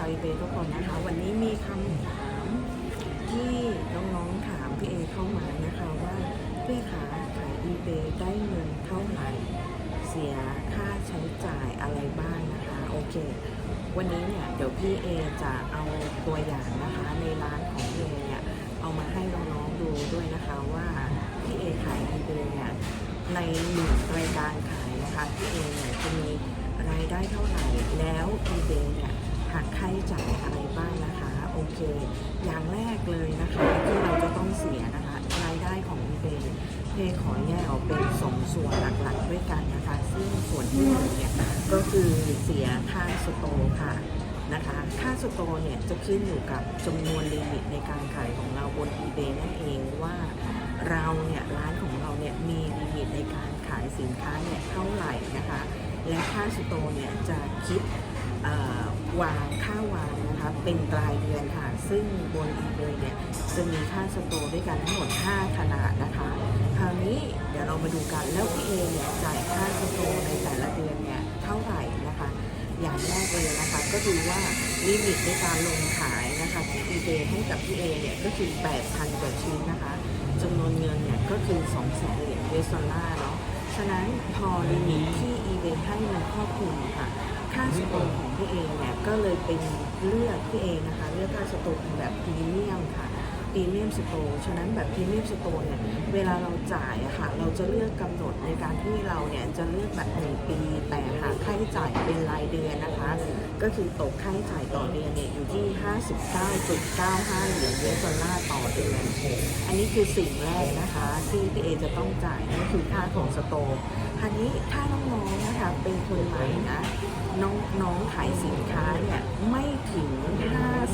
าวอีเบทุกคนนะคะ วันนี้มีคำถามที่น้องๆถามพี่เอเข้ามานะคะว่าพี่ขาขายอีเบได้เงินเท่าไหร่ เสียค่าใช้จ่ายอะไรบ้างนะคะ โอเค วันนี้เนี่ยเดี๋ยวพี่เอจะเอาตัวอย่างนะคะในร้านของพี่เอเนี่ยเอามาให้น้องๆดูด้วยนะคะว่าพี่เอขายอีเบเนี่ยในหนึ่งรายการขายนะคะพี่เอเนี่ยจะมีรายได้เท่าไหร่แล้วอีเบเนี่ย หักค่าใช้จ่ายอะไรบ้างนะคะ โอเค อย่างแรกเลยนะคะที่เราจะต้องเสียนะคะ รายได้ของอีเบเพขอแยกออกเป็นสองส่วนหลักๆด้วยกันนะคะ ซึ่งส่วนที่หนึ่งเนี่ยก็คือเสียค่าสโตค่ะนะคะค่าสโตเนี่ยจะขึ้นอยู่กับจำนวนลิมิตในการขายของเราบน eBay นั่นเองว่าเราเนี่ยร้านของเราเนี่ยมีลิมิตในการขายสินค้าเนี่ยเท่าไหร่นะคะ และค่าสโตเนี่ยจะคิด วางค่าวางนะคะ เป็นรายเดือนค่ะ ซึ่งบน eBay เนี่ยจะมีค่าสโตร์ด้วยกันทั้งหมด 5 ขนาดนะคะ คราวนี้เดี๋ยวเรามาดูกันแล้วพี่เอเนี่ยจ่ายค่าสโตร์ในแต่ละเดือนเนี่ยเท่าไหร่นะคะ อย่างแรกเลยนะคะ ก็คือว่าลิมิตในการลงขายนะคะที่ eBay ให้กับพี่เอเนี่ยก็คือ 8,000กว่าชิ้นนะคะจำนวนเงินเนี่ยก็คือ 200,000เหรียญเวสดอลลาร์เนาะฉะนั้นพอลิมิตที่ eBay ให้มันครอบคลุมค่ะ ค่าสโตร์ของพี่เอเนี่ยก็เลยเป็นเลือกพี่เอนะคะเลือกค่าสโตนแบบพรีเมียมค่ะพรีเมียมสโตร์ฉะนั้นแบบพรีเมียมสโตร์เนี่ยเวลาเราจ่ายอะค่ะเราจะเลือกกำหนดในการที่เราเนี่ยจะเลือกแบบหนึ่งปีแต่หากค่าใช้จ่ายเป็นรายเดือนนะคะ ก็คือตกค่าใช้จ่ายต่อเดือนเนี่ยอยู่ที่ 59.95เหรียญเยสดอลลาร์ต่อเดือน อันนี้คือสิ่งแรกนะคะ ที่พี่เอจะต้องจ่ายนั่นคือค่าของสโตร์ทีนี้ถ้า เป็นคนใหม่นะ น้องน้องขายสินค้าเนี่ยไม่ถึง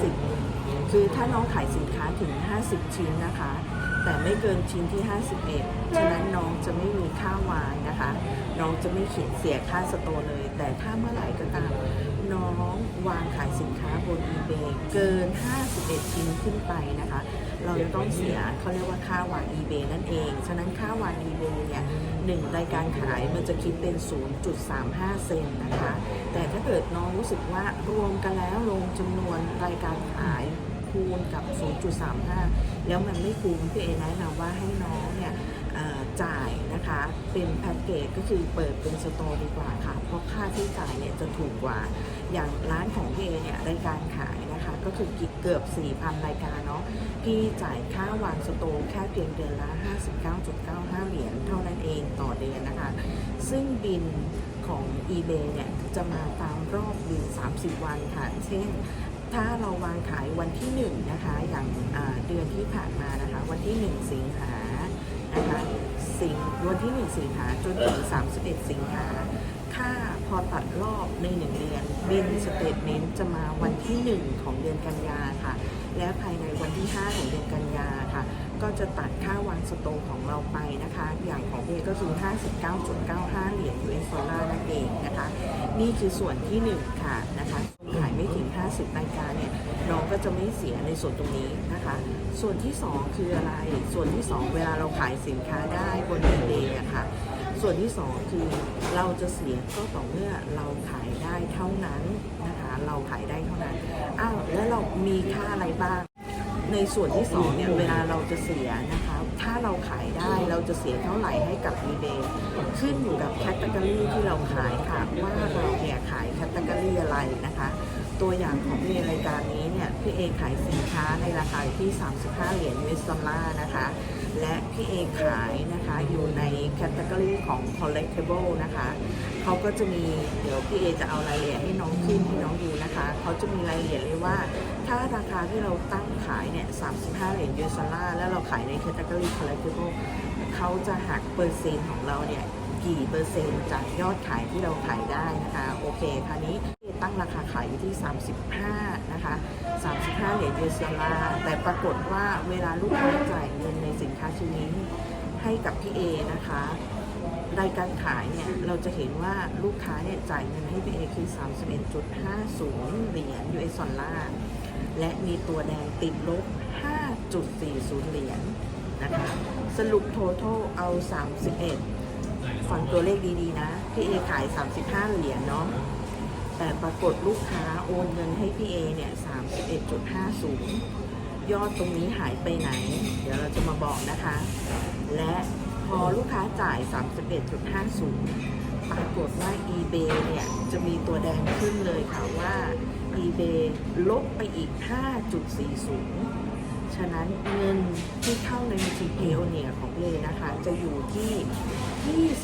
50 คือถ้าน้องขายสินค้าถึง 50 ชิ้นนะคะ แต่ไม่เกินชิ้นที่ 51 ฉะนั้นน้องจะไม่มีค่าวางนะคะ น้องจะไม่เขียนเสียค่าสโตเลย แต่ถ้าเมื่อไหร่ก็ตาม น้องวางขายสินค้าบน eBay เกิน 51 ชิ้นขึ้นไปนะคะ เราจะต้องเสียเขาเรียกว่าค่าวาง eBay นั่นเอง ฉะนั้นค่าวาง eBay เนี่ยหนึ่งรายการขายมันจะคิดเป็น 0.35 เซนนะคะ แต่ถ้าเกิดน้องรู้สึกว่ารวมกันแล้วลงจำนวนรายการขายคูณกับ 0.35 แล้วมันไม่คุ้มพี่เอแนะนำว่าให้น้องเนี่ย จ่ายนะคะเป็นแพ็กเกจก็คือเปิดเป็นสโตร์ดีกว่าค่ะ เพราะค่าที่จ่ายเนี่ยจะถูกกว่า อย่างร้านของพี่เอเนี่ยรายการขายนะคะ ก็คือเกือบ 4,000 รายการเนาะพี่จ่ายค่าวางสโตร์แค่เพียงเดือนละ 59.95 เหรียญเท่านั้นเองต่อเดือนนะคะ ซึ่งบินของ eBay เนี่ยจะมาตามรอบบิน 30 วันค่ะ เช่นถ้าเราวางขายวันที่1นะคะ อย่างเดือนที่ผ่านมานะคะ วันที่ 1 สิงหานะคะ สิงวันที่ 1 สิงหาจนถึง 31 สิงหาค่าพอตัดรอบใน 1 เดือนบินสเตทเมนต์จะมาวันที่ 1 ของเดือนกันยาค่ะ และภายในวันที่ 5 ของเดือนกันยาค่ะ ก็จะตัดค่าวางสโตรของเราไปนะคะ อย่างของเบก็คือ 59.95 เหรียญ US ดอลลาร์นั่นเองนะคะ นี่คือส่วนที่ 1 ค่ะนะคะขายไม่ถึง 50รายกาเนี่ยน้องก็จะไม่เสียในส่วนตรงนี้นะคะ ส่วนที่ 2 คืออะไร ส่วนที่ 2 เวลาเราขายสินค้าได้บน eBay อะค่ะส่วนที่ 2 คือเราจะเสียก็ต่อเมื่อเราขายได้เท่านั้น นะคะเราขายได้เท่านั้น อ้าวแล้วเรามีค่าอะไรบ้าง ในส่วนที่สองเนี่ยเวลาเราจะเสียนะคะ ถ้าเราขายได้เราจะเสียเท่าไหร่ให้กับ eBay ขึ้นอยู่กับแคตตา o r y ที่เราขายค่ะว่าเราเนี่ยขายแคตตา o r y อะไรนะคะตัวอย่างของในรายการนี้เนี่ยพี่เอขายสินค้าในราคาอยู่ที่ 35 เหรียญ US ดอลลาร์นะคะ และพี่เอขายนะคะอยู่ในแคตตา o r y ของ collectible นะคะ เขาก็จะมีเดี๋ยวพี่เอจะเอารายละเอียดให้น้องขึ้นให้น้องดูนะคะเขาจะมีรายละเอียดเลยว่า ถ้าราคาที่เราตั้งขายเนี่ย35 เหรียญ US ดอลลาร์แล้วเราขายในแคตตา o r y collectible เขาจะหักเปอร์เซ็นต์ของเราเนี่ยกี่เปอร์เซ็นต์จากยอดขายที่เราขายได้นะคะโอเคคราวนี้ตั้งราคาขายอยู่ที่ 35 นะคะ 35 เหรียญ US ดอลลาร์แต่ปรากฏว่าเวลาลูกค้าจ่ายเงินในสินค้าชิ้นนี้ให้กับพี่เอนะคะ รายการขายเนี่ยเราจะเห็นว่าลูกค้าเนี่ยจ่ายเงินให้พี่เอคือ 31.50 เหรียญ US ดอลลาร์และมีตัวแดงติดลบ 5.40 เหรียญนะคะ สรุป total เอา 31 ฟังตัวเลขดีๆนะ พี่เอขาย 35 เหรียญเนาะ แต่ปรากฏลูกค้าโอนเงินให้พี่เอเนี่ย 31.50 ยอดตรงนี้หายไปไหน เดี๋ยวเราจะมาบอกนะคะ และ อลูกค้าจ่าย 31.50 ปรากฏว่า eBay เนี่ย จะมีตัวแดงขึ้นเลยค่ะว่า eBay ลบไปอีก 5.40 ฉะนั้นเงินที่เข้าในบัญชีเพโอเนียของเอนะคะ จะอยู่ที่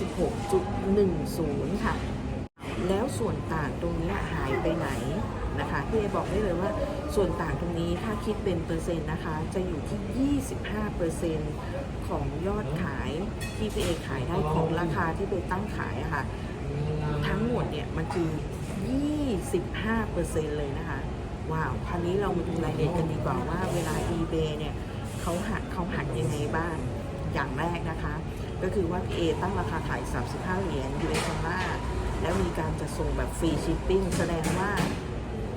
26.10 ค่ะ แล้วส่วนต่างตรงนี้หายไปไหนนะคะพี่เอบอกได้เลยว่าส่วนต่างตรงนี้ถ้าคิดเป็นเปอร์เซ็นต์นะคะ จะอยู่ที่ 25เปอร์เซ็นต์ของยอดขายที่พี่เอขายได้ของราคาที่ไปตั้งขายะค่ะทั้งหมดเนี่ยมันคือ 25เปอร์เซ็นต์เลยนะคะ ว้าวคราวนี้เรามาดูรายละเอียดกันดีกว่าว่าเวลา eBay เนี่ยเขาหักเขาหักยังไงบ้างอย่างแรกนะคะ ก็คือว่าพี่เอตั้งราคาขาย 35 เหรียญ US ดอลลาร์ แล้วมีการจะส่งแบบฟรีชิปปิ้งแสดงว่า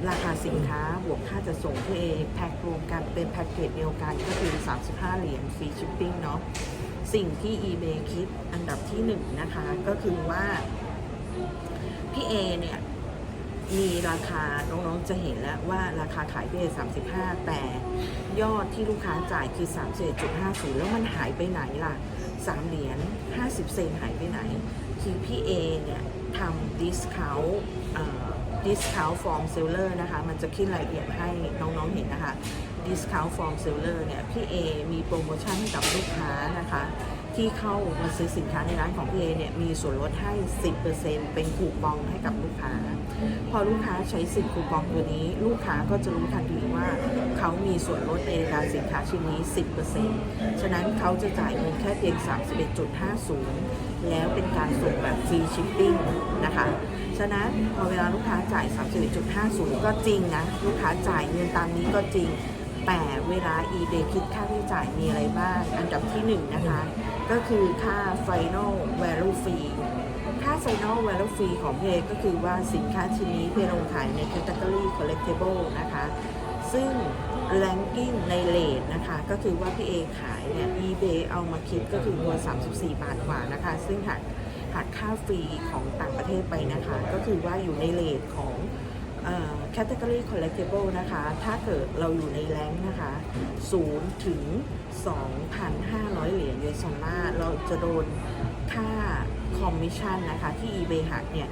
ราคาสินค้าบวกค่าจะส่งพี่เอแพ็ครวมกันเป็นแพ็กเกจเดียวกันก็คือ 35 เหรียญฟรีชิปปิ้งเนาะสิ่งที่ eBay คิดอันดับที่หนึ่งนะคะก็คือว่าพี่เอเนี่ยมีราคา น้องๆจะเห็นแล้วว่าราคาขายพี่เอ35 แต่ยอดที่ลูกค้าจ่ายคือ31.50 แล้วมันหายไปไหนล่ะ 3 เหรียญ50 เซนหายไปไหน คือพี่เอเนี่ย ทำ discount discount form seller นะคะ มันจะขึ้นรายละเอียดให้น้องๆเห็นนะคะ discount form seller เนี่ย พี่เอมีโปรโมชั่นให้กับลูกค้านะคะ ที่เข้ามาซื้อสินค้าในร้านของพี่เอเนี่ยมีส่วนลดให้ 10%เป็นคูปองให้กับลูกค้า พอลูกค้าใช้สิทธิ์คูปองตัวนี้ ลูกค้าก็จะรู้ทันทีว่าเขามีส่วนลดในราคาสินค้าชิ้นนี้ 10%ฉะนั้นเขาจะจ่ายเงินแค่เพียง 31.50 แล้วเป็นการส่งแบบฟรีชิปปิ้งนะคะฉะนั้นพอเวลาลูกค้าจ่าย 31.50 ก็จริงนะ ลูกค้าจ่ายเงินตามนี้ก็จริง แต่เวลา eBay คิดค่าที่จ่ายมีอะไรบ้าง อันดับที่หนึ่งนะคะ ก็คือค่า final value fee ค่า final value fee ของเพก็คือว่าสินค้าชิ้นนี้เพลงขายใน category collectible นะคะ ซึ่ง ranking ในเลทนะคะ ก็คือว่าพี่เอขายเนี่ย eBay เอามาคิดก็คือตัว34 บาทกว่านะคะ ซึ่งหักหักค่าฟรีของต่างประเทศไปนะคะ ก็คือว่าอยู่ในเลทของ เอ่อ category collectible นะคะ ถ้าเกิดเราอยู่ในแรงนะคะ0ถึง 2,500 เหรียญ US ดอลลาเราจะโดนค่าคอมมิชชั่นนะคะ ที่ eBay หักเนี่ย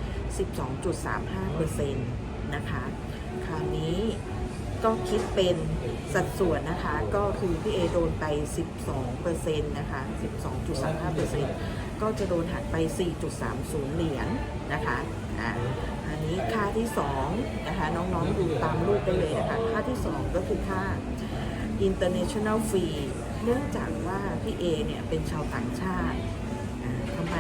12.35%นะคะ คราวนี้ก็คิดเป็นสัดส่วนนะคะ ก็คือพี่เอโดนไป 12%นะคะ 12.35%ก็จะโดนหักไป 4.30 เหรียญนะคะอ่า นี้ค่าที่2นะคะน้องๆดูตามรูปได้เลยนะคะค่าที่ 2 ก็คือค่า international fee เนื่องจากว่าพี่เอเนี่ยเป็นชาวต่างชาติทำไม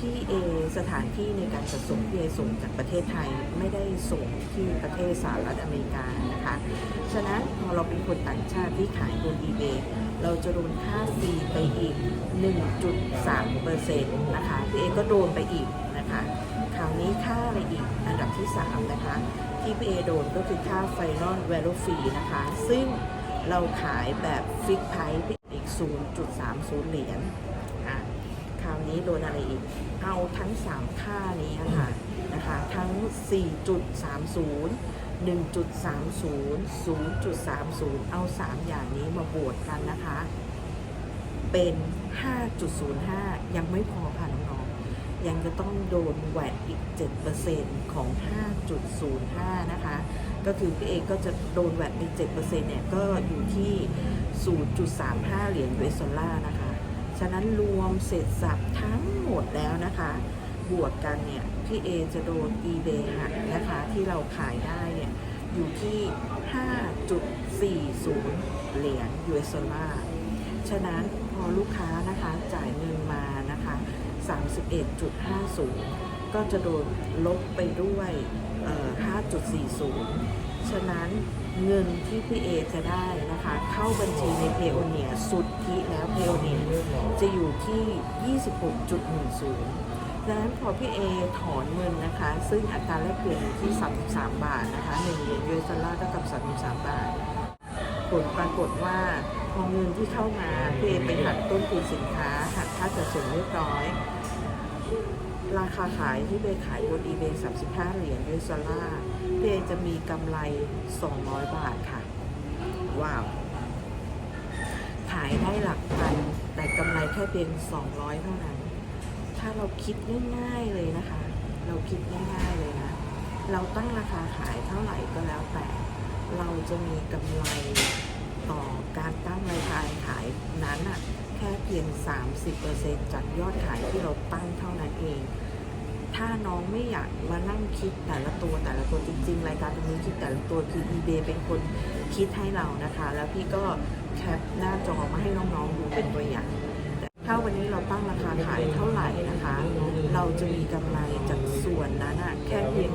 พี่เอสถานที่ในการจัดส่งพี่เอส่งจากประเทศไทยไม่ได้ส่งที่ประเทศสหรัฐอเมริกานะคะฉะนั้นพอเราเป็นคนต่างชาติที่ขายบน eBay เราจะโดนค่าฟรีไปอีก 1.3%นะคะพี่เอก็โดนไปอีก นี้ค่าอะไรอีกอันดับที่ 3 นะคะ ที่พี่เอโดนก็คือค่า Final Value Fee นะคะ ซึ่งเราขายแบบฟิกไพร์อีก 0.30 เหรียญอะคราวนี้โดนอะไรอีก เอาทั้ง 3 ค่านี้ค่ะนะคะ ทั้ง 4.30 1.30 0.30 เอา 3 อย่างนี้มาบวกกันนะคะ เป็น 5.05 ยังไม่พอค่ะน้อง ยังจะต้องโดนแหวดอีก 7%ของ 5.05 นะคะ ก็คือพี่เอก็จะโดนแหวดอีก7%เนี่ยก็อยู่ที่ 0.35 เหรียญ US ดอลลาร์นะคะ ฉะนั้นรวมเสร็จสับทั้งหมดแล้วนะคะ บวกกันเนี่ยพี่เอจะโดน eBay หักนะคะที่เราขายได้เนี่ยอยู่ที่ 5.40 เหรียญ US ดอลลาร์ ฉะนั้นพอลูกค้านะคะจ่ายเงินมานะ 31.50 ก็จะโดนลบไปด้วยเอ่อ5.40 ฉะนั้นเงินที่พี่เอจะได้นะคะ เข้าบัญชีในเพโอเนียสุดที่แล้วเพโอเนียจะอยู่ที่ 26.10 ดังนั้นพอพี่เอถอนเงินนะคะ ซึ่งอัตราแลกเปลี่ยนอยู่ที่ 33 บาทนะคะ1เหรียญยูเอสดอลลาร์เท่ากับ 33 บาท ผลปรากฏว่าพอเงินที่เข้ามาพี่เอไปหักต้นทุนสินค้า ค่าจัดส่งเรียบร้อย ราคาขายที่เบย์ขายบน eBay 35เหรียญด้วยซอลลาร์เบจะมีกำไร200บาทค่ะ ว้าว ขายได้หลักพัน แต่กำไรแค่เพียง200เท่านั้น ถ้าเราคิดง่ายๆเลยนะคะ เราคิดง่ายๆเลยนะ เราตั้งราคาขายเท่าไหร่ก็แล้วแต่ เราจะมีกำไรต่อการตั้งราคาขายนั้นอะ ค่เพียง 30%จากยอดขายที่เราตั้งเท่านั้นเอง ถ้าน้องไม่อยากมานั่งคิดแต่ละตัวแต่ละตัวจริง ๆ รายการตรงนี้คิดแต่ละตัวคือ eBay เป็นคนคิดให้เรานะคะ แล้วพี่ก็แคปหน้าจอมาให้น้องๆดูเป็นตัวอย่างถ้าวันนี้เราตั้งราคาขายเท่าไหร่นะคะ เราจะมีกำไรจากส่วนนั้นอะแค่เพียง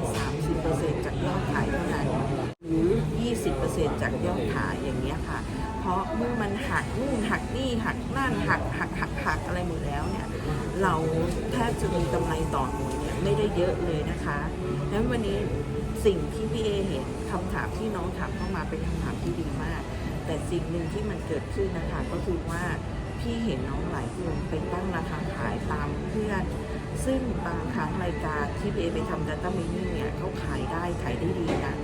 30%จากยอดขายเท่านั้น 20%จากยอดขายอย่างเงี้ยค่ะ เพราะเมื่อมันหักนู่นหักนี่หักนั่นหักหักหักหักอะไรหมดแล้วเนี่ยเราแทบจะมีกำไรต่อหน่วยเนี่ยไม่ได้เยอะเลยนะคะดังนั้นวันนี้สิ่งที่พี่เอเห็นคำถามที่น้องถามเข้ามาเป็นคำถามที่ดีมาก แต่สิ่งหนึ่งที่มันเกิดขึ้นนะคะก็คือว่าพี่เห็นน้องหลายคนไปตั้งราคาขายตามเพื่อนซึ่งบางครั้งรายการที่พี่เอไปทำ Data Mining เนี่ยเขาขายได้ขายได้ดีนะ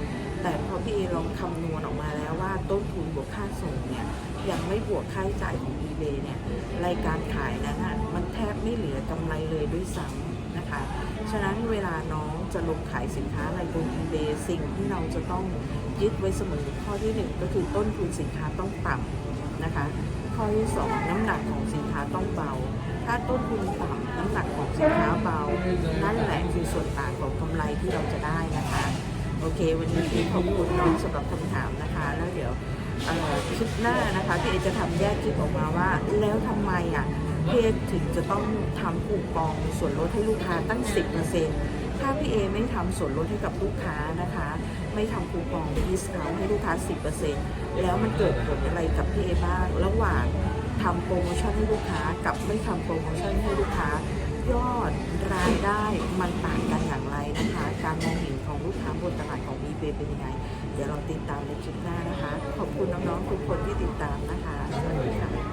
แต่พอพี่เอลองคำนวณออกมาแล้วว่าต้นทุนบวกค่าส่งเนี่ยยังไม่บวกค่าใช้จ่ายของ eBay เนี่ยรายการขายนั้นนะมันแทบไม่เหลือกำไรเลยด้วยซ้ำนะคะ ฉะนั้นเวลาน้องจะลงขายสินค้าอะไรบน eBay สิ่งที่เราจะต้องยึดไว้เสมอข้อที่หนึ่งก็คือต้นทุนสินค้าต้องต่ำนะคะ ข้อที่สองน้ำหนักของสินค้าต้องเบา ถ้าต้นทุนต่ำน้ำหนักของสินค้าเบา นั่นแหละคือส่วนต่างของกำไรที่เราจะได้นะคะ โอเค วันนี้พี่ขอบคุณน้องสำหรับคำถามนะคะ แล้วเดี๋ยวคลิปหน้านะคะพี่เอจะทำแยกคลิปออกมาว่า แล้วทำไมอะพี่เอถึงจะต้องทำคูปองส่วนลดให้ลูกค้าตั้ง 10%ถ้าพี่เอไม่ทำส่วนลดให้กับลูกค้านะคะ ไม่ทำคูปองดิสคาวให้ลูกค้า 10%แล้วมันเกิดผลอะไรกับพี่เอบ้าง ระหว่างทำโปรโมชั่นให้ลูกค้ากับไม่ทำโปรโมชั่นให้ลูกค้า ยอดรายได้มันต่างกันอย่างไรนะคะ การมองเห็นของลูกค้าบนตลาดของ eBay เป็นยังไง เดี๋ยวเราติดตามในคลิปหน้านะคะ ขอบคุณน้องๆทุกคนที่ติดตามนะคะสวัสดีค่ะ